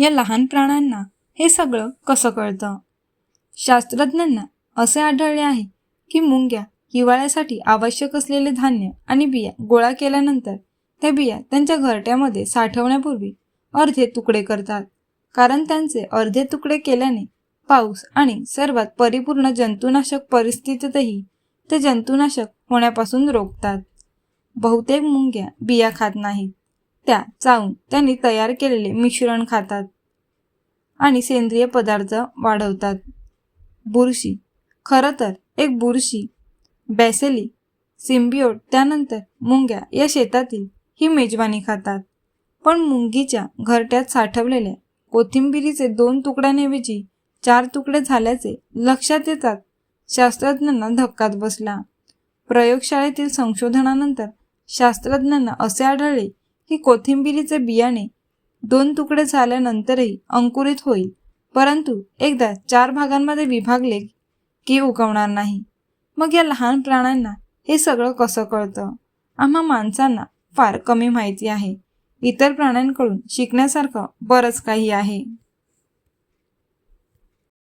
या लहान प्राण्यांना हे सगळं कसं कळतं? शास्त्रज्ञांना असे आढळले आहे की मुंग्या हिवाळ्यासाठी आवश्यक असलेले धान्य आणि बिया गोळा केल्यानंतर त्या बिया त्यांच्या घरट्यामध्ये साठवण्यापूर्वी अर्धे तुकडे करतात. कारण त्यांचे अर्धे तुकडे केल्याने पाऊस आणि सर्वात परिपूर्ण जंतुनाशक परिस्थितीतही ते जंतुनाशक होण्यापासून रोखतात. बहुतेक मुंग्या बिया खात नाहीत. त्या चावून त्यांनी तयार केलेले मिश्रण खातात आणि सेंद्रिय पदार्थ वाढवतात. बुरशी. खरं तर एक बुरशी बॅसेली सिम्बिओट त्यानंतर मुंग्या या शेतातील ही मेजवानी खातात. पण मुंगीच्या घरट्यात साठवलेल्या कोथिंबिरीचे दोन तुकड्यांऐवजी चार तुकडे झाल्याचे लक्षात येतात शास्त्रज्ञांना धक्कात बसला. प्रयोगशाळेतील संशोधनानंतर शास्त्रज्ञांना असे आढळले की कोथिंबिरीचे बियाणे दोन तुकडे झाल्यानंतरही अंकुरित होईल. परंतु एकदा चार भागांमध्ये विभागले की उगवणार नाही. मग या लहान प्राण्यांना हे सगळं कसं कळतं? आम्हा माणसांना फार कमी माहिती आहे. इतर प्राण्यांकडून शिकण्यासारखं बरंच काही आहे.